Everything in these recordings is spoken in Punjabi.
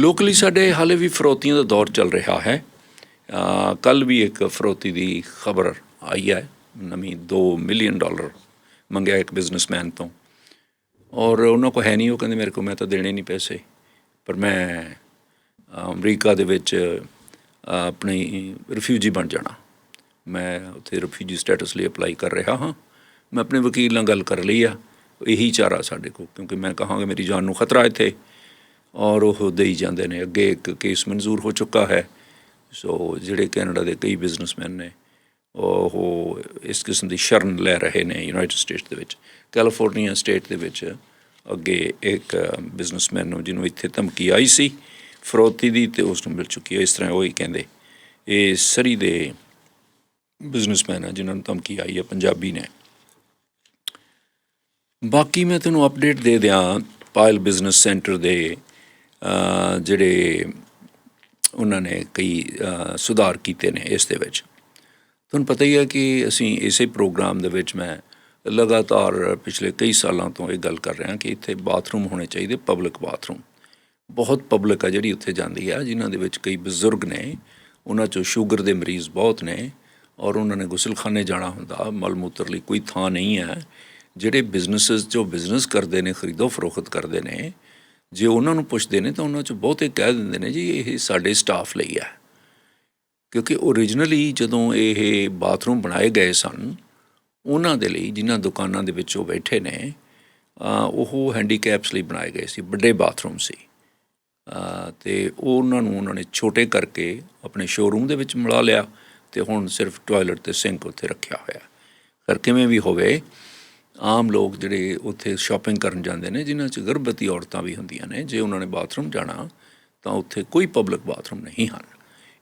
ਲੋਕਲੀ ਸਾਡੇ ਹਾਲੇ ਵੀ ਫਰੋਤੀਆਂ ਦਾ ਦੌਰ ਚੱਲ ਰਿਹਾ ਹੈ। ਕੱਲ ਵੀ ਇੱਕ ਫਰੋਤੀ ਦੀ ਖਬਰ ਆਈ ਹੈ। ਨਵੀਂ 2 ਮਿਲੀਅਨ ਡਾਲਰ ਮੰਗਿਆ ਇੱਕ ਬਿਜ਼ਨਸਮੈਨ ਤੋਂ। ਔਰ ਉਹਨਾਂ ਕੋ ਹੈ ਨਹੀਂ, ਉਹ ਕਹਿੰਦੇ ਮੇਰੇ ਕੋ ਮੈਂ ਤਾਂ ਦੇਣੇ ਨਹੀਂ ਪੈਸੇ। ਪਰ ਮੈਂ ਅਮਰੀਕਾ ਦੇ ਵਿੱਚ ਆਪਣੀ ਰਿਫਿਊਜੀ ਬਣ ਜਾਣਾ। ਮੈਂ ਉੱਥੇ ਰਿਫਿਊਜੀ ਸਟੇਟਸ ਲਈ ਅਪਲਾਈ ਕਰ ਰਿਹਾ ਹਾਂ। ਮੈਂ ਆਪਣੇ ਵਕੀਲ ਨਾਲ ਗੱਲ ਕਰ ਲਈ ਆ। ਇਹੀ ਚਾਰਾ ਸਾਡੇ ਕੋਲ, ਕਿਉਂਕਿ ਮੈਂ ਕਹਾਂਗਾ ਮੇਰੀ ਜਾਨ ਨੂੰ ਖਤਰਾ ਇੱਥੇ। ਔਰ ਉਹ ਦੇਈ ਜਾਂਦੇ ਨੇ। ਅੱਗੇ ਇੱਕ ਕੇਸ ਮਨਜ਼ੂਰ ਹੋ ਚੁੱਕਾ ਹੈ। ਸੋ ਜਿਹੜੇ ਕੈਨੇਡਾ ਦੇ ਕਈ ਬਿਜ਼ਨਸਮੈਨ ਨੇ, ਉਹ ਇਸ ਕਿਸਮ ਦੀ ਸ਼ਰਨ ਲੈ ਰਹੇ ਨੇ ਯੂਨਾਈਟਿਡ ਸਟੇਟਸ ਦੇ ਵਿੱਚ। ਕੈਲੀਫੋਰਨੀਆ ਸਟੇਟ ਦੇ ਵਿੱਚ ਅੱਗੇ ਇੱਕ ਬਿਜ਼ਨਸਮੈਨ ਨੂੰ ਜਿਹਨੂੰ ਇੱਥੇ ਧਮਕੀ ਆਈ ਸੀ, ਫਰੋਤੀ ਦੀ ਤੇ ਉਸ ਨੂੰ ਮਿਲ ਚੁੱਕੀ ਹੈ। ਇਸ ਤਰ੍ਹਾਂ ਉਹ ਹੀ ਕਹਿੰਦੇ, ਇਹ ਸਰੀ ਦੇ ਬਿਜ਼ਨਸਮੈਨ ਆ ਜਿਨ੍ਹਾਂ ਨੂੰ ਧਮਕੀ ਆਈ ਹੈ, ਪੰਜਾਬੀ ਨੇ। ਬਾਕੀ ਮੈਂ ਤੁਹਾਨੂੰ ਅਪਡੇਟ ਦੇ ਦਿਆਂ ਪਾਇਲ ਬਿਜ਼ਨਸ ਸੈਂਟਰ ਦੇ ਜਿਹੜੇ ਉਹਨਾਂ ਨੇ ਕਈ ਸੁਧਾਰ ਕੀਤੇ ਨੇ ਇਸ ਦੇ ਵਿੱਚ। ਤੁਹਾਨੂੰ ਪਤਾ ਹੀ ਹੈ ਕਿ ਅਸੀਂ ਇਸੇ ਪ੍ਰੋਗਰਾਮ ਦੇ ਵਿੱਚ ਮੈਂ ਲਗਾਤਾਰ ਪਿਛਲੇ ਕਈ ਸਾਲਾਂ ਤੋਂ ਇਹ ਗੱਲ ਕਰ ਰਿਹਾ ਕਿ ਇੱਥੇ ਬਾਥਰੂਮ ਹੋਣੇ ਚਾਹੀਦੇ, ਪਬਲਿਕ ਬਾਥਰੂਮ। ਬਹੁਤ ਪਬਲਿਕ ਆ ਜਿਹੜੀ ਉੱਥੇ ਜਾਂਦੀ ਆ, ਜਿਨ੍ਹਾਂ ਦੇ ਵਿੱਚ ਕਈ ਬਜ਼ੁਰਗ ਨੇ, ਉਹਨਾਂ 'ਚੋਂ ਸ਼ੂਗਰ ਦੇ ਮਰੀਜ਼ ਬਹੁਤ ਨੇ, ਔਰ ਉਹਨਾਂ ਨੇ ਗੁਸਲਖਾਨੇ ਜਾਣਾ ਹੁੰਦਾ, ਮਲ ਮੂਤਰ ਲਈ ਕੋਈ ਥਾਂ ਨਹੀਂ ਹੈ। ਜਿਹੜੇ ਬਿਜ਼ਨੈਸਸ ਜੋ ਬਿਜ਼ਨਸ ਕਰਦੇ ਨੇ ਖਰੀਦੋ ਫਰੋਖਤ ਕਰਦੇ ਨੇ ਜੇ ਉਹਨਾਂ ਨੂੰ ਪੁੱਛਦੇ ਨੇ ਤਾਂ ਉਹਨਾਂ 'ਚ ਬਹੁਤੇ ਕਹਿ ਦਿੰਦੇ ਨੇ ਜੀ ਇਹ ਸਾਡੇ ਸਟਾਫ ਲਈ ਹੈ। ਕਿਉਂਕਿ ਓਰੀਜਨਲੀ ਜਦੋਂ ਇਹ ਬਾਥਰੂਮ ਬਣਾਏ ਗਏ ਸਨ ਉਹਨਾਂ ਦੇ ਲਈ ਜਿਨ੍ਹਾਂ ਦੁਕਾਨਾਂ ਦੇ ਵਿੱਚ ਉਹ ਬੈਠੇ ਨੇ ਉਹ ਹੈਂਡੀਕੈਪਸ ਲਈ ਬਣਾਏ ਗਏ ਸੀ ਵੱਡੇ ਬਾਥਰੂਮ ਸੀ। ਅ, ਤੇ ਉਹਨਾਂ ਨੂੰ ਉਹਨਾਂ ਨੇ ਛੋਟੇ ਕਰਕੇ ਆਪਣੇ ਸ਼ੋਰੂਮ ਦੇ ਵਿੱਚ ਮਿਲਾ ਲਿਆ ਤੇ ਹੁਣ ਸਿਰਫ ਟਾਇਲਟ ਤੇ ਸਿੰਕ ਉੱਥੇ ਰੱਖਿਆ ਹੋਇਆ। ਪਰ ਕਿਵੇਂ ਵੀ ਹੋਵੇ ਆਮ ਲੋਕ ਜਿਹੜੇ ਉੱਥੇ ਸ਼ਾਪਿੰਗ ਕਰਨ ਜਾਂਦੇ ਨੇ, ਜਿਨ੍ਹਾਂ 'ਚ ਗਰਭਵਤੀ ਔਰਤਾਂ ਵੀ ਹੁੰਦੀਆਂ ਨੇ, ਜੇ ਉਹਨਾਂ ਨੇ ਬਾਥਰੂਮ ਜਾਣਾ, ਤਾਂ ਉੱਥੇ ਕੋਈ ਪਬਲਿਕ ਬਾਥਰੂਮ ਨਹੀਂ ਹਨ।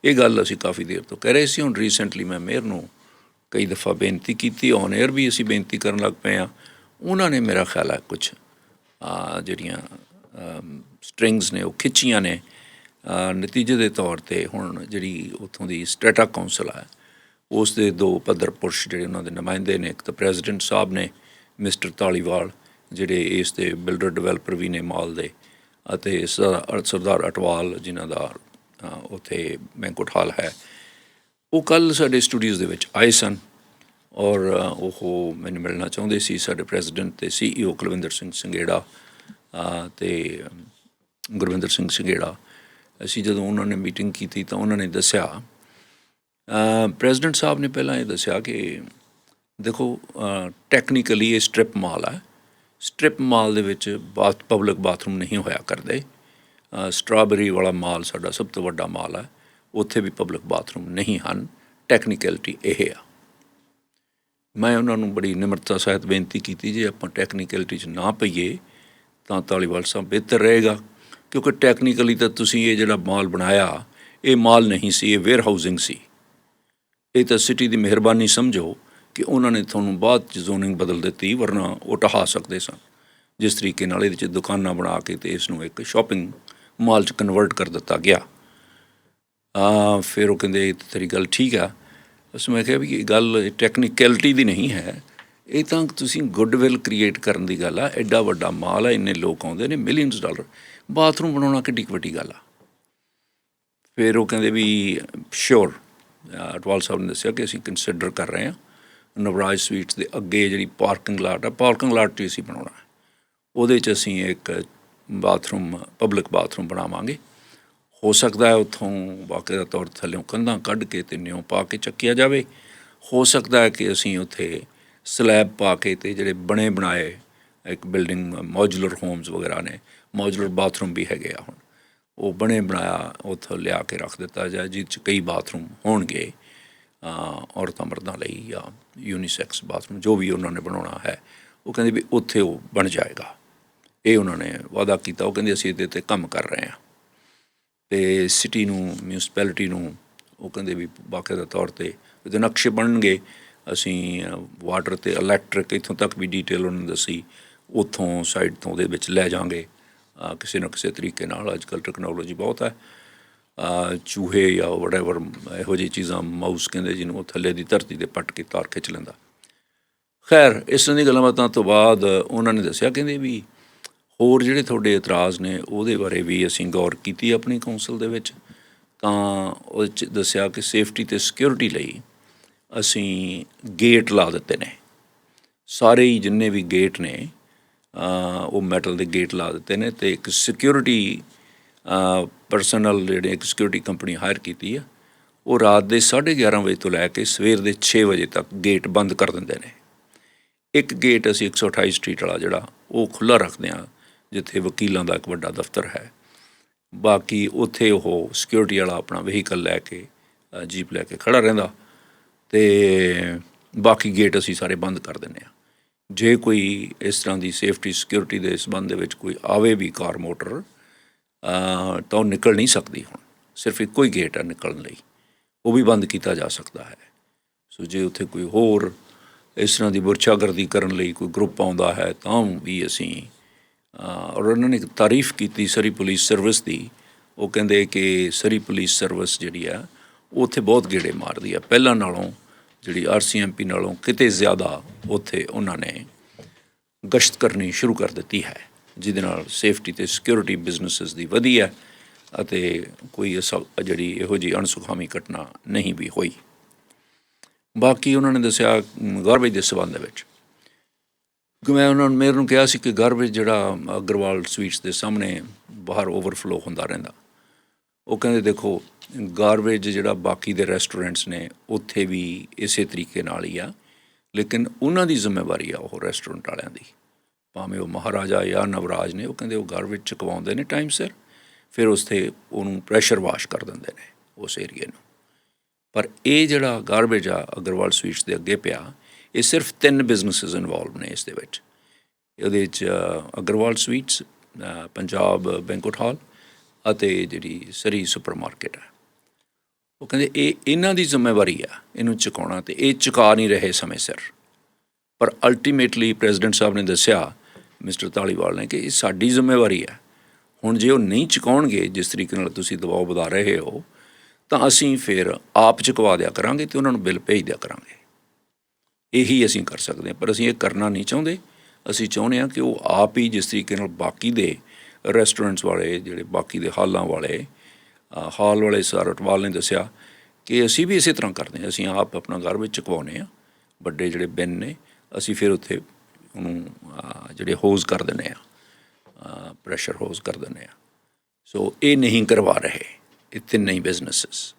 ਇਹ ਗੱਲ ਅਸੀਂ ਕਾਫੀ ਦੇਰ ਤੋਂ ਕਹਿ ਰਹੇ ਸੀ, ਹੁਣ ਰੀਸੈਂਟਲੀ ਮੈਂ ਮੇਅਰ ਨੂੰ ਕਈ ਦਫਾ ਬੇਨਤੀ ਕੀਤੀ ਔਨ 에ਅਰ ਵੀ ਅਸੀਂ ਬੇਨਤੀ ਕਰਨ ਲੱਗ ਪਏ ਆ ਉਹਨਾਂ ਨੇ ਮੇਰਾ ਖਿਆਲ ਹੈ ਕੁਝ ਜਿਹੜੀਆਂ ਸਟ੍ਰਿੰਗਸ ਨੇ, ਉਹ ਖਿੱਚੀਆਂ ਨੇ। ਨਤੀਜੇ ਦੇ ਤੌਰ ਤੇ ਹੁਣ ਜਿਹੜੀ ਉੱਥੋਂ ਦੀ ਸਟੇਟਾ ਕਾਉਂਸਲ ਹੈ ਉਸ ਦੇ ਦੋ ਪੱਧਰ ਪੁਰਸ਼ ਜਿਹੜੇ ਉਹਨਾਂ ਦੇ ਨੁਮਾਇੰਦੇ ਨੇ, ਇੱਕ ਤਾਂ ਪ੍ਰੈਜ਼ੀਡੈਂਟ ਸਾਹਿਬ ਨੇ ਮਿਸਟਰ ਤਾਲੀਵਾਲ ਜਿਹੜੇ ਇਸ ਦੇ ਬਿਲਡਰ ਡਿਵੈਲਪਰ ਵੀ ਨੇ ਮਾਲ ਦੇ ਅਤੇ ਸਰਦਾਰ ਅਟਵਾਲ ਜਿਨ੍ਹਾਂ ਦਾ ਅ, ਉੱਥੇ ਬੈਂਕਟ ਹਾਲ ਹੈ। ਉਹ ਕੱਲ ਸਾਡੇ ਸਟੂਡੀਓਜ਼ ਦੇ ਵਿੱਚ ਆਏ ਸਨ ਔਰ ਉਹ ਮੈਨੂੰ ਮਿਲਣਾ ਚਾਹੁੰਦੇ ਸੀ ਸਾਡੇ ਪ੍ਰੈਜ਼ੀਡੈਂਟ ਤੇ ਸੀਈਓ ਕੁਲਵਿੰਦਰ ਸਿੰਘ ਸੰਘੇੜਾ ਅ, ਤੇ ਗੁਰਵਿੰਦਰ ਸਿੰਘ ਸੰਘੇੜਾ। ਅਸੀਂ ਜਦੋਂ ਉਹਨਾਂ ਨੇ ਮੀਟਿੰਗ ਕੀਤੀ ਤਾਂ ਉਹਨਾਂ ਨੇ ਦੱਸਿਆ ਪ੍ਰੈਜ਼ੀਡੈਂਟ ਸਾਹਿਬ ਨੇ ਪਹਿਲਾਂ ਇਹ ਦੱਸਿਆ ਕਿ ਦੇਖੋ ਟੈਕਨੀਕਲੀ ਇਹ ਸਟ੍ਰਿਪ ਮਾਲ ਹੈ ਸਟ੍ਰਿਪ ਮਾਲ ਦੇ ਵਿੱਚ ਬਾਥ ਪਬਲਿਕ ਬਾਥਰੂਮ ਨਹੀਂ ਹੋਇਆ ਕਰਦੇ। ਸਟ੍ਰਾਬੇਰੀ ਵਾਲਾ ਮਾਲ ਸਾਡਾ ਸਭ ਤੋਂ ਵੱਡਾ ਮਾਲ ਹੈ ਉੱਥੇ ਵੀ ਪਬਲਿਕ ਬਾਥਰੂਮ ਨਹੀਂ ਹਨ। ਟੈਕਨੀਕਲਿਟੀ ਇਹ ਆ। ਮੈਂ ਉਹਨਾਂ ਨੂੰ ਬੜੀ ਨਿਮਰਤਾ ਸਹਿਤ ਬੇਨਤੀ ਕੀਤੀ, ਜੇ ਆਪਾਂ ਟੈਕਨੀਕਲਿਟੀ 'ਚ ਨਾ ਪਈਏ, ਤਾਂ ਤਾਲੀਵਾਲ ਸਾਹਿਬ ਬਿਹਤਰ ਰਹੇਗਾ। ਕਿਉਂਕਿ ਟੈਕਨੀਕਲੀ ਤਾਂ ਤੁਸੀਂ ਇਹ ਜਿਹੜਾ ਮਾਲ ਬਣਾਇਆ, ਇਹ ਮਾਲ ਨਹੀਂ ਸੀ, ਇਹ ਵੇਅਰ ਹਾਊਸਿੰਗ ਸੀ। ਇਹ ਤਾਂ ਸਿਟੀ ਦੀ ਮਿਹਰਬਾਨੀ ਸਮਝੋ। ਕਿ ਉਹਨਾਂ ਨੇ ਤੁਹਾਨੂੰ ਬਾਅਦ ਚ ਜ਼ੋਨਿੰਗ ਬਦਲ ਦਿੱਤੀ, ਵਰਨਾ ਉਹ ਢਹਾ ਸਕਦੇ ਸਨ। ਜਿਸ ਤਰੀਕੇ ਨਾਲ ਇਹਦੇ ਚ ਦੁਕਾਨਾਂ ਬਣਾ ਕੇ ਤੇ ਇਸ ਨੂੰ ਇੱਕ ਸ਼ਾਪਿੰਗ ਮਾਲ ਚ ਕਨਵਰਟ ਕਰ ਦਿੱਤਾ ਗਿਆ। ਆ, ਫਿਰ ਉਹ ਕਹਿੰਦੇ ਤੇਰੀ ਗੱਲ ਠੀਕ ਆ। ਉਸ ਮੈਂ ਕਿਹਾ ਵੀ ਇਹ ਗੱਲ ਟੈਕਨੀਕੈਲਿਟੀ ਦੀ ਨਹੀਂ ਹੈ। ਇਹ ਤਾਂ ਤੁਸੀਂ ਗੁੱਡਵਿਲ ਕ੍ਰੀਏਟ ਕਰਨ ਦੀ ਗੱਲ ਆ। ਐਡਾ ਵੱਡਾ ਮਾਲ ਆ, ਇੰਨੇ ਲੋਕ ਆਉਂਦੇ ਨੇ ਮਿਲੀਅਨਸ ਡਾਲਰ ਬਾਥਰੂਮ ਬਣਾਉਣਾ ਕਿੱਡੀ ਕੁ ਵੱਡੀ ਗੱਲ ਆ। ਫਿਰ ਉਹ ਕਹਿੰਦੇ ਵੀ ਸ਼ੋਰ ਅਟਵਾਲ ਸਾਹਿਬ ਨੇ ਦੱਸਿਆ ਕਿ ਅਸੀਂ ਕੰਸੀਡਰ ਕਰ ਰਹੇ ਹਾਂ। ਨਵਰਾਜ ਸਵੀਟਸ ਦੇ ਅੱਗੇ ਜਿਹੜੀ ਪਾਰਕਿੰਗ ਲਾਟ ਆ, ਪਾਰਕਿੰਗ ਲਾਟ 'ਚ ਅਸੀਂ ਬਣਾਉਣਾ ਉਹਦੇ 'ਚ ਅਸੀਂ ਇੱਕ ਬਾਥਰੂਮ, ਪਬਲਿਕ ਬਾਥਰੂਮ ਬਣਾਵਾਂਗੇ। ਹੋ ਸਕਦਾ ਹੈ ਉੱਥੋਂ ਬਾਕਾਇਦਾ ਤੌਰ ਤੇ ਥੱਲੇੋਂ ਕੰਧਾਂ ਕੱਢ ਕੇ ਤੇ ਨਿਉ ਪਾ ਕੇ ਚੱਕਿਆ ਜਾਵੇ। ਹੋ ਸਕਦਾ ਹੈ ਕਿ ਅਸੀਂ ਉੱਥੇ ਸਲੈਬ ਪਾ ਕੇ ਤੇ ਜਿਹੜੇ ਬਣੇ ਬਣਾਏ ਇੱਕ ਬਿਲਡਿੰਗ, ਮੌਜੂਲਰ ਹੋਮਸ ਵਗੈਰਾ ਨੇ, ਮੌਜੂਲਰ ਬਾਥਰੂਮ ਵੀ ਹੈਗੇ ਆ ਹੁਣ। ਉਹ ਬਣੇ ਬਣਾਇਆ, ਉੱਥੋਂ ਲਿਆ ਕੇ ਰੱਖ ਦਿੱਤਾ ਜਾਏ ਜਿਸ 'ਚ ਕਈ ਬਾਥਰੂਮ ਹੋਣਗੇ। ਔਰਤਾਂ ਮਰਦਾਂ ਲਈ ਜਾਂ ਯੂਨੀਸੈਕਸ ਬਾਥਰੂਮ ਜੋ ਵੀ ਉਹਨਾਂ ਨੇ ਬਣਾਉਣਾ ਹੈ, ਉਹ ਕਹਿੰਦੇ ਵੀ ਉੱਥੇ ਉਹ ਬਣ ਜਾਏਗਾ। ਇਹ ਉਹਨਾਂ ਨੇ ਵਾਅਦਾ ਕੀਤਾ, ਉਹ ਕਹਿੰਦੇ ਅਸੀਂ ਇਹਦੇ ਤੇ ਕੰਮ ਕਰ ਰਹੇ ਹਾਂ। ਤੇ ਸਿਟੀ ਨੂੰ ਮਿਊਨਿਸਪੈਲਿਟੀ ਨੂੰ ਉਹ ਕਹਿੰਦੇ ਵੀ ਬਾਕਾਇਦਾ ਤੌਰ ਤੇ ਇਹਦੇ ਨਕਸ਼ੇ ਬਣਨਗੇ। ਅਸੀਂ ਵਾਟਰ ਤੇ ਇਲੈਕਟ੍ਰਿਕ ਇੱਥੋਂ ਤੱਕ ਵੀ ਡਿਟੇਲ ਉਹਨਾਂ ਨੇ ਦੱਸੀ, ਉੱਥੋਂ ਸਾਈਡ ਤੋਂ ਉਹਦੇ ਵਿੱਚ ਲੈ ਜਾਾਂਗੇ ਕਿਸੇ ਨਾ ਕਿਸੇ ਤਰੀਕੇ ਨਾਲ ਅੱਜ ਕੱਲ੍ਹ ਟੈਕਨੋਲੋਜੀ ਬਹੁਤ ਹੈ। ਚੂਹੇ ਜਾਂ ਵਟਐਵਰ ਇਹੋ ਜਿਹੀ ਚੀਜ਼ਾਂ ਮਾਊਸ ਕਹਿੰਦੇ ਜਿਹਨੂੰ ਉਹ ਥੱਲੇ ਦੀ ਧਰਤੀ ਦੇ ਪੱਟ ਕੇ ਤਾਰ ਖਿੱਚ ਲੈਂਦਾ। ਖੈਰ, ਇਸ ਤਰ੍ਹਾਂ ਦੀ ਗੱਲਾਂ ਬਾਤਾਂ ਤੋਂ ਬਾਅਦ ਉਹਨਾਂ ਨੇ ਦੱਸਿਆ, ਕਹਿੰਦੇ ਵੀ ਹੋਰ ਜਿਹੜੇ ਤੁਹਾਡੇ ਇਤਰਾਜ਼ ਨੇ ਉਹਦੇ ਬਾਰੇ ਵੀ ਅਸੀਂ ਗੌਰ ਕੀਤੀ ਆਪਣੀ ਕੌਂਸਲ ਦੇ ਵਿੱਚ। ਤਾਂ ਉਹ 'ਚ ਦੱਸਿਆ ਕਿ ਸੇਫਟੀ ਤੇ ਸਿਕਿਉਰਿਟੀ ਲਈ ਅਸੀਂ ਗੇਟ ਲਾ ਦਿੱਤੇ ਨੇ। ਸਾਰੇ ਹੀ ਜਿੰਨੇ ਵੀ ਗੇਟ ਨੇ ਉਹ ਮੈਟਲ ਦੇ ਗੇਟ ਲਾ ਦਿੱਤੇ ਨੇ ਤੇ ਇੱਕ ਸਿਕਿਉਰਿਟੀ ਪਰਸਨਲ ਜਿਹੜੇ ਇੱਕ ਸਿਕਿਉਰਿਟੀ ਕੰਪਨੀ ਹਾਇਰ ਕੀਤੀ ਆ, ਉਹ ਰਾਤ ਦੇ 11:30 ਵਜੇ ਤੋਂ ਲੈ ਕੇ ਸਵੇਰ ਦੇ 6 ਵਜੇ ਤੱਕ ਗੇਟ ਬੰਦ ਕਰ ਦਿੰਦੇ ਨੇ। ਇੱਕ ਗੇਟ ਅਸੀਂ 128 ਸਟਰੀਟ ਵਾਲਾ ਜਿਹੜਾ, ਉਹ ਖੁੱਲਾ ਰੱਖਦੇ ਆ ਜਿੱਥੇ ਵਕੀਲਾਂ ਦਾ ਇੱਕ ਵੱਡਾ ਦਫ਼ਤਰ ਹੈ। ਬਾਕੀ ਉੱਥੇ ਉਹ ਸਿਕਿਉਰਿਟੀ ਵਾਲਾ ਆਪਣਾ ਵਹੀਕਲ ਲੈ ਕੇ ਜੀਪ ਲੈ ਕੇ ਖੜਾ ਰਹਿੰਦਾ ਤੇ ਬਾਕੀ ਗੇਟ ਅਸੀਂ ਸਾਰੇ ਬੰਦ ਕਰ ਦਿੰਦੇ ਆ ਜੇ ਕੋਈ ਇਸ ਤਰ੍ਹਾਂ ਦੀ ਸੇਫਟੀ ਸਿਕਿਉਰਿਟੀ ਦੇ ਸੰਬੰਧ ਦੇ ਵਿੱਚ ਕੋਈ ਆਵੇ ਵੀ ਕਾਰ, ਮੋਟਰ ਤਾਂ ਉਹ ਨਿਕਲ ਨਹੀਂ ਸਕਦੀ ਹੁਣ। ਸਿਰਫ ਇੱਕੋ ਹੀ ਗੇਟ ਹੈ ਨਿਕਲਣ ਲਈ। ਉਹ ਵੀ ਬੰਦ ਕੀਤਾ ਜਾ ਸਕਦਾ ਹੈ। ਸੋ ਜੇ ਉੱਥੇ ਕੋਈ ਹੋਰ ਇਸ ਤਰ੍ਹਾਂ ਦੀ ਬੁਰਛਾਗਰਦੀ ਕਰਨ ਲਈ ਕੋਈ ਗਰੁੱਪ ਆਉਂਦਾ ਹੈ, ਤਾਂ ਵੀ ਅਸੀਂ ਔਰ ਉਹਨਾਂ ਨੇ ਤਾਰੀਫ ਕੀਤੀ ਸਰੀ ਪੁਲਿਸ ਸਰਵਿਸ ਦੀ। ਉਹ ਕਹਿੰਦੇ ਕਿ ਸਰੀ ਪੁਲਿਸ ਸਰਵਿਸ ਜਿਹੜੀ ਆ, ਉਹ ਉੱਥੇ ਬਹੁਤ ਗੇੜੇ ਮਾਰਦੀ ਆ। ਪਹਿਲਾਂ ਨਾਲੋਂ ਜਿਹੜੀ ਆਰਸੀਐਮਪੀ ਨਾਲੋਂ ਕਿਤੇ ਜ਼ਿਆਦਾ ਉੱਥੇ ਉਹਨਾਂ ਨੇ ਗਸ਼ਤ ਕਰਨੀ ਸ਼ੁਰੂ ਕਰ ਦਿੱਤੀ ਹੈ। ਜਿਹਦੇ ਨਾਲ ਸੇਫਟੀ ਤੇ ਸਿਕਿਉਰਿਟੀ ਬਿਜ਼ਨੈਸਸ ਦੀ ਵਧੀ ਹੈ ਅਤੇ ਕੋਈ ਐਸਾ ਜਿਹੜੀ ਇਹੋ ਜਿਹੀ ਅਣਸੁਖਾਵੀ ਘਟਨਾ ਨਹੀਂ ਵੀ ਹੋਈ। ਬਾਕੀ ਉਹਨਾਂ ਨੇ ਦੱਸਿਆ ਗਾਰਬੇਜ ਦੇ ਸਬੰਧ ਦੇ ਵਿੱਚ। ਕਿ ਮੈਂ ਉਹਨਾਂ ਨੂੰ, ਮੇਰੇ ਨੂੰ ਕਿਹਾ ਸੀ ਕਿ ਗਾਰਬੇਜ ਜਿਹੜਾ ਅਗਰਵਾਲ ਸਵੀਟਸ ਦੇ ਸਾਹਮਣੇ ਬਾਹਰ ਓਵਰਫਲੋ ਹੁੰਦਾ ਰਹਿੰਦਾ। ਉਹ ਕਹਿੰਦੇ, ਦੇਖੋ ਗਾਰਬੇਜ ਜਿਹੜਾ ਬਾਕੀ ਦੇ ਰੈਸਟੋਰੈਂਟਸ ਨੇ, ਉੱਥੇ ਵੀ ਇਸੇ ਤਰੀਕੇ ਨਾਲ ਹੀ ਆ। ਲੇਕਿਨ ਉਹਨਾਂ ਦੀ ਜ਼ਿੰਮੇਵਾਰੀ ਆ ਉਹ ਰੈਸਟੋਰੈਂਟ ਵਾਲਿਆਂ ਦੀ। ਭਾਵੇਂ ਉਹ ਮਹਾਰਾਜਾ ਜਾਂ ਨਵਰਾਜ ਨੇ, ਉਹ ਕਹਿੰਦੇ ਉਹ ਗਾਰਬੇਜ ਚੁਕਵਾਉਂਦੇ ਨੇ ਟਾਈਮ ਸਿਰ, ਫਿਰ ਉਸ ਤੇ ਉਹਨੂੰ ਪ੍ਰੈਸ਼ਰ ਵਾਸ਼ ਕਰ ਦਿੰਦੇ ਨੇ ਉਸ ਏਰੀਏ ਨੂੰ। ਪਰ ਇਹ ਜਿਹੜਾ ਗਾਰਬੇਜ ਆ ਅਗਰਵਾਲ ਸਵੀਟਸ ਦੇ ਅੱਗੇ ਪਿਆ, ਇਹ ਸਿਰਫ ਤਿੰਨ ਬਿਜ਼ਨੈਸਸ ਇਨਵੋਲਵ ਨੇ ਇਸ ਦੇ ਵਿੱਚ। ਇਹਦੇ ਵਿੱਚ Agarwal sweets Punjab banquet hall ਅਤੇ ਜਿਹੜੀ ਸਰੀ ਸੁਪਰਮਾਰਕਟ ਆ। ਉਹ ਕਹਿੰਦੇ ਇਹ ਇਹਨਾਂ ਦੀ ਜ਼ਿੰਮੇਵਾਰੀ ਆ ਇਹਨੂੰ ਚੁਕਾਉਣਾ ਤੇ ਇਹ ਚੁਕਾ ਨਹੀਂ ਰਹੇ ਸਮੇਂ ਸਿਰ। ਪਰ ਅਲਟੀਮੇਟਲੀ ਪ੍ਰੈਜ਼ੀਡੈਂਟ ਸਾਹਿਬ ਨੇ ਦੱਸਿਆ ਮਿਸਟਰ ਤਾਲੀਵਾਲ ਨੇ ਕਿ ਇਹ ਸਾਡੀ ਜ਼ਿੰਮੇਵਾਰੀ ਹੈ। ਹੁਣ ਜੇ ਉਹ ਨਹੀਂ ਚੁਕਾਉਣਗੇ, ਜਿਸ ਤਰੀਕੇ ਨਾਲ ਤੁਸੀਂ ਦਬਾਅ ਵਧਾ ਰਹੇ ਹੋ, ਤਾਂ ਅਸੀਂ ਫਿਰ ਆਪ ਚੁਕਵਾ ਦਿਆ ਕਰਾਂਗੇ ਤੇ ਉਹਨਾਂ ਨੂੰ ਬਿੱਲ ਭੇਜ ਦਿਆ ਕਰਾਂਗੇ। ਇਹੀ ਅਸੀਂ ਕਰ ਸਕਦੇ ਹਾਂ, ਪਰ ਅਸੀਂ ਇਹ ਕਰਨਾ ਨਹੀਂ ਚਾਹੁੰਦੇ। ਅਸੀਂ ਚਾਹੁੰਦੇ ਹਾਂ ਕਿ ਉਹ ਆਪ ਹੀ ਜਿਸ ਤਰੀਕੇ ਨਾਲ ਬਾਕੀ ਦੇ ਰੈਸਟੋਰੈਂਟਸ ਵਾਲੇ, ਜਿਹੜੇ ਬਾਕੀ ਦੇ ਹਾਲਾਂ ਵਾਲੇ ਹਾਲ ਵਾਲੇ ਸਾਰਟਵਾਲ ਨੇ ਦੱਸਿਆ ਕਿ ਅਸੀਂ ਵੀ ਇਸੇ ਤਰ੍ਹਾਂ ਕਰਦੇ ਹਾਂ। ਅਸੀਂ ਆਪ ਆਪਣਾ ਘਰ ਵਿੱਚ ਚੁਕਵਾਉਂਦੇ ਹਾਂ। ਵੱਡੇ ਜਿਹੜੇ ਬਿੰਨ ਨੇ, ਅਸੀਂ ਫਿਰ ਉੱਥੇ ਉਹਨੂੰ ਜਿਹੜੇ ਹੋਜ਼ ਕਰ ਦਿੰਦੇ ਆ ਪ੍ਰੈਸ਼ਰ ਹੋਜ਼ ਕਰ ਦਿੰਦੇ ਆ। ਸੋ ਇਹ ਨਹੀਂ ਕਰਵਾ ਰਹੇ। ਇਹ ਤਿੰਨੇ ਹੀ ਬਿਜ਼ਨੈਸਸ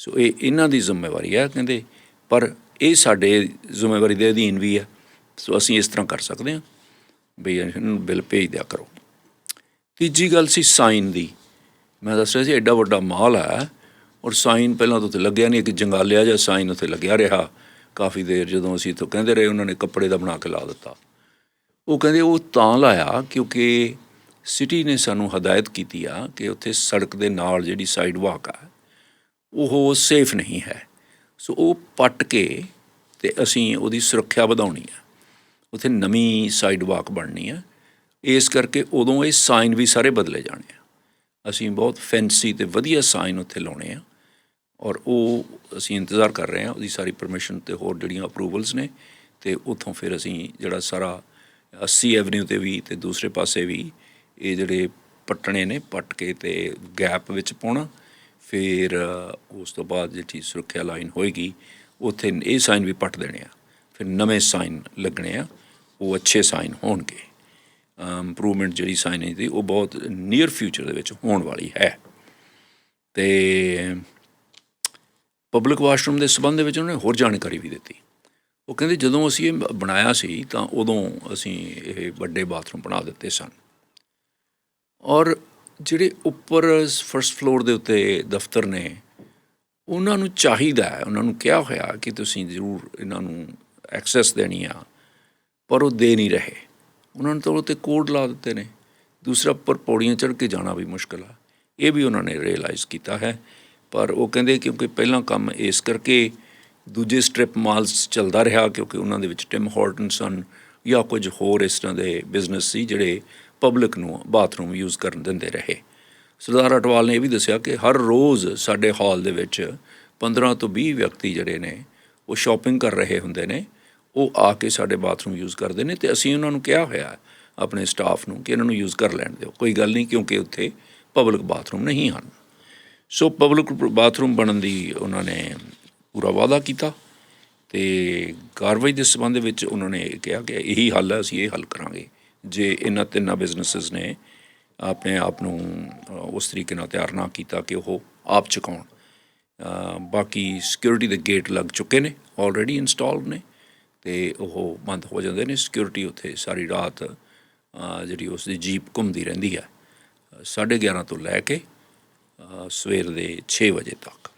ਸੋ ਇਹ ਇਹਨਾਂ ਦੀ ਜ਼ਿੰਮੇਵਾਰੀ ਹੈ ਕਹਿੰਦੇ, ਪਰ ਇਹ ਸਾਡੇ ਜ਼ਿੰਮੇਵਾਰੀ ਦੇ ਅਧੀਨ ਵੀ ਹੈ ਸੋ ਅਸੀਂ ਇਸ ਤਰ੍ਹਾਂ ਕਰ ਸਕਦੇ ਹਾਂ ਵੀ ਇਹਨੂੰ ਬਿੱਲ ਭੇਜ ਦਿਆ ਕਰੋ। ਤੀਜੀ ਗੱਲ ਸੀ ਸਾਈਨ ਦੀ। ਮੈਂ ਦੱਸ ਰਿਹਾ ਸੀ, ਐਡਾ ਵੱਡਾ ਮਾਲ ਹੈ ਔਰ ਸਾਈਨ ਪਹਿਲਾਂ ਤਾਂ ਉੱਥੇ ਲੱਗਿਆ ਨਹੀਂ, ਇੱਕ ਜੰਗਾਲਿਆ ਜਿਹਾ ਸਾਈਨ ਉੱਥੇ ਲੱਗਿਆ ਰਿਹਾ। ਕਾਫੀ ਦੇਰ ਜਦੋਂ ਅਸੀਂ ਤੋਂ ਕਹਿੰਦੇ ਰਹੇ, ਉਹਨਾਂ ਨੇ ਕੱਪੜੇ ਦਾ ਬਣਾ ਕੇ ਲਾ ਦਿੱਤਾ। ਉਹ ਕਹਿੰਦੇ ਉਹ ਤਾਂ ਲਾਇਆ ਕਿਉਂਕਿ ਸਿਟੀ ਨੇ ਸਾਨੂੰ ਹਦਾਇਤ ਕੀਤੀ ਆ ਕਿ ਉੱਥੇ ਸੜਕ ਦੇ ਨਾਲ ਜਿਹੜੀ ਸਾਈਡ ਵਾਕ ਆ, ਉਹ ਸੇਫ ਨਹੀਂ ਹੈ। ਸੋ ਉਹ ਪੱਟ ਕੇ ਤੇ ਅਸੀਂ ਉਹਦੀ ਸੁਰੱਖਿਆ ਵਧਾਉਣੀ ਆ। ਉੱਥੇ ਨਵੀਂ ਸਾਈਡ ਵਾਕ ਬਣਨੀ ਆ। ਇਸ ਕਰਕੇ ਉਦੋਂ ਇਹ ਸਾਈਨ ਵੀ ਸਾਰੇ ਬਦਲੇ ਜਾਣੇ ਆ। ਅਸੀਂ ਬਹੁਤ ਫੈਂਸੀ ਤੇ ਵਧੀਆ ਸਾਈਨ ਉੱਥੇ ਲਾਉਣੇ ਆ ਔਰ ਉਹ ਅਸੀਂ ਇੰਤਜ਼ਾਰ ਕਰ ਰਹੇ ਹਾਂ ਉਹਦੀ ਸਾਰੀ ਪਰਮਿਸ਼ਨ ਤੇ ਹੋਰ ਜਿਹੜੀਆਂ ਅਪਰੂਵਲਸ ਨੇ ਤੇ ਉੱਥੋਂ ਫਿਰ ਅਸੀਂ ਜਿਹੜਾ ਸਾਰਾ 80 ਐਵਨਿਊ ਤੇ ਵੀ ਤੇ ਦੂਸਰੇ ਪਾਸੇ ਵੀ ਇਹ ਜਿਹੜੇ ਪੱਟਣੇ ਨੇ ਪੱਟ ਕੇ ਤੇ ਗੈਪ ਵਿੱਚ ਪਾਉਣਾ, ਫਿਰ ਉਸ ਤੋਂ ਬਾਅਦ ਜਿਹੜੀ ਸੁਰੱਖਿਆ ਲਾਈਨ ਹੋਏਗੀ, ਉੱਥੇ ਇਹ ਸਾਈਨ ਵੀ ਪੱਟ ਦੇਣੇ ਆ। ਫਿਰ ਨਵੇਂ ਸਾਈਨ ਲੱਗਣੇ ਆ, ਉਹ ਅੱਛੇ ਸਾਈਨ ਹੋਣਗੇ। ਇੰਪਰੂਵਮੈਂਟ ਜਿਹੜੀ ਸਾਈਨ ਦੀ ਉਹ ਬਹੁਤ ਨੀਅਰ ਫਿਊਚਰ ਦੇ ਵਿੱਚ ਹੋਣ ਵਾਲੀ ਹੈ। ਤੇ ਪਬਲਿਕ ਵਾਸ਼ਰੂਮ ਦੇ ਸਬੰਧ ਦੇ ਵਿੱਚ ਉਹਨੇ ਹੋਰ ਜਾਣਕਾਰੀ ਵੀ ਦਿੱਤੀ। ਉਹ ਕਹਿੰਦੇ ਜਦੋਂ ਅਸੀਂ ਇਹ ਬਣਾਇਆ ਸੀ ਤਾਂ ਉਦੋਂ ਅਸੀਂ ਇਹ ਵੱਡੇ ਬਾਥਰੂਮ ਬਣਾ ਦਿੱਤੇ ਸਨ। ਔਰ ਜਿਹੜੇ ਉੱਪਰ ਫਰਸਟ ਫਲੋਰ ਦੇ ਉੱਤੇ ਦਫ਼ਤਰ ਨੇ, ਉਹਨਾਂ ਨੂੰ ਚਾਹੀਦਾ ਹੈ, ਉਹਨਾਂ ਨੂੰ ਕਿਹਾ ਹੋਇਆ ਕਿ ਤੁਸੀਂ ਜ਼ਰੂਰ ਇਹਨਾਂ ਨੂੰ ਐਕਸੈਸ ਦੇਣੀ ਆ, ਪਰ ਉਹ ਦੇ ਨਹੀਂ ਰਹੇ। ਉਹਨਾਂ ਨੇ ਤਾਂ ਉਹ 'ਤੇ ਕੋਡ ਲਾ ਦਿੱਤੇ ਨੇ। ਦੂਸਰਾ ਉੱਪਰ ਪੌੜੀਆਂ ਚੜ੍ਹ ਕੇ ਜਾਣਾ ਵੀ ਮੁਸ਼ਕਲ ਆ। ਇਹ ਵੀ ਉਹਨਾਂ ਨੇ ਰਿਅਲਾਈਜ਼ ਕੀਤਾ ਹੈ। ਪਰ ਉਹ ਕਹਿੰਦੇ ਕਿਉਂਕਿ ਪਹਿਲਾਂ ਕੰਮ ਇਸ ਕਰਕੇ ਦੂਜੇ ਸਟ੍ਰਿਪ ਮਾਲਸ ਚੱਲਦਾ ਰਿਹਾ ਕਿਉਂਕਿ ਉਹਨਾਂ ਦੇ ਵਿੱਚ ਟਿਮ ਹਾਰਟਨ ਸਨ ਜਾਂ ਕੁਝ ਹੋਰ ਇਸ ਤਰ੍ਹਾਂ ਦੇ ਬਿਜ਼ਨਸ ਸੀ ਜਿਹੜੇ ਪਬਲਿਕ ਨੂੰ ਬਾਥਰੂਮ ਯੂਜ਼ ਕਰਨ ਦਿੰਦੇ ਰਹੇ। ਸਰਦਾਰ ਅਟਵਾਲ ਨੇ ਇਹ ਵੀ ਦੱਸਿਆ ਕਿ ਹਰ ਰੋਜ਼ ਸਾਡੇ ਹਾਲ ਦੇ ਵਿੱਚ 15 ਤੋਂ 20 ਵਿਅਕਤੀ ਜਿਹੜੇ ਨੇ, ਉਹ ਸ਼ਾਪਿੰਗ ਕਰ ਰਹੇ ਹੁੰਦੇ ਨੇ, ਉਹ ਆ ਕੇ ਸਾਡੇ ਬਾਥਰੂਮ ਯੂਜ਼ ਕਰਦੇ ਨੇ ਤੇ ਅਸੀਂ ਉਹਨਾਂ ਨੂੰ ਕਿਹਾ ਹੋਇਆ ਆਪਣੇ ਸਟਾਫ ਨੂੰ ਕਿ ਇਹਨਾਂ ਨੂੰ ਯੂਜ਼ ਕਰ ਲੈਣ ਦਿਓ। ਕੋਈ ਗੱਲ ਨਹੀਂ ਕਿਉਂਕਿ ਉੱਥੇ ਪਬਲਿਕ ਬਾਥਰੂਮ ਨਹੀਂ ਹਨ। ਸੋ ਪਬਲਿਕ ਬਾਥਰੂਮ ਬਣਨ ਦੀ ਉਹਨਾਂ ਨੇ ਪੂਰਾ ਵਾਅਦਾ ਕੀਤਾ ਤੇ ਕਾਰਵਾਈ ਦੇ ਸੰਬੰਧ ਵਿੱਚ ਉਹਨਾਂ ਨੇ ਕਿਹਾ ਕਿ ਇਹੀ ਹੱਲ ਹੈ, ਅਸੀਂ ਇਹ ਹੱਲ ਕਰਾਂਗੇ। ਜੇ ਇਹਨਾਂ ਤਿੰਨਾਂ ਬਿਜ਼ਨੈਸਸ ਨੇ ਆਪਣੇ ਆਪ ਨੂੰ ਉਸ ਤਰੀਕੇ ਨਾਲ ਤਿਆਰ ਨਾ ਕੀਤਾ ਕਿ ਉਹ ਆਪ ਚੁਕਾਉਣ। ਬਾਕੀ ਸਿਕਿਉਰਿਟੀ ਦੇ ਗੇਟ ਲੱਗ ਚੁੱਕੇ ਨੇ ਆਲਰੇਡੀ ਇੰਸਟਾਲਡ ਨੇ ਤੇ ਉਹ ਬੰਦ ਹੋ ਜਾਂਦੇ ਨੇ। ਸਿਕਿਉਰਿਟੀ ਉੱਥੇ ਸਾਰੀ ਰਾਤ ਜਿਹੜੀ ਉਸ ਦੀ ਜੀਪ ਘੁੰਮਦੀ ਰਹਿੰਦੀ ਹੈ 11:30 ਤੋਂ ਲੈ ਕੇ ਸਵੇਰ ਦੇ 6 ਵਜੇ ਤੱਕ।